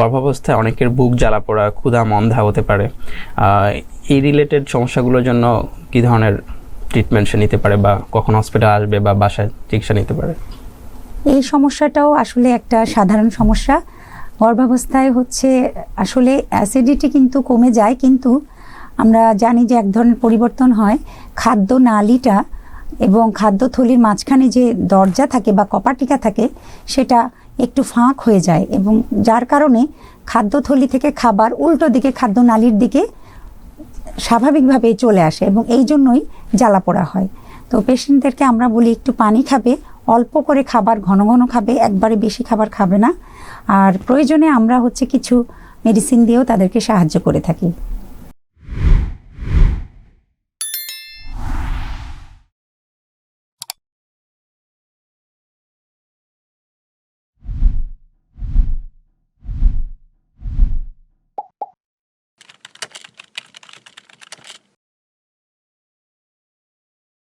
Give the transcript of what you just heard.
গর্ভাবস্থায় অনেকের বুক জ্বালা পোড়া, ক্ষুধা, মন্দা হতে পারে। এই রিলেটেড সমস্যাগুলোর জন্য কী ধরনের ট্রিটমেন্ট সে নিতে পারে বা কখন হসপিটাল আসবে বা বাসায় চিকিৎসা নিতে পারে? এই সমস্যাটাও আসলে একটা সাধারণ সমস্যা। গর্ভাবস্থায় হচ্ছে আসলে অ্যাসিডিটি কিন্তু কমে যায়, কিন্তু আমরা জানি যে এক ধরনের পরিবর্তন হয়। খাদ্য নালীটা এবং খাদ্যথলির মাঝখানে যে দরজা থাকে বা কপাটিকা থাকে, সেটা একটু ফাঁক হয়ে যায় এবং যার কারণে খাদ্যথলি থেকে খাবার উল্টো দিকে খাদ্য নালীর দিকে স্বাভাবিকভাবে চলে আসে এবং এই জন্যই জ্বালা পোড়া হয়। তো পেশেন্টদেরকে আমরা বলি, একটু পানি খাবে, অল্প করে খাবার, ঘন ঘন খাবে, একবারে বেশি খাবার খাবে না। আর প্রয়োজনে আমরা হচ্ছে কিছু মেডিসিন দিয়েও তাদেরকে সাহায্য করে থাকি।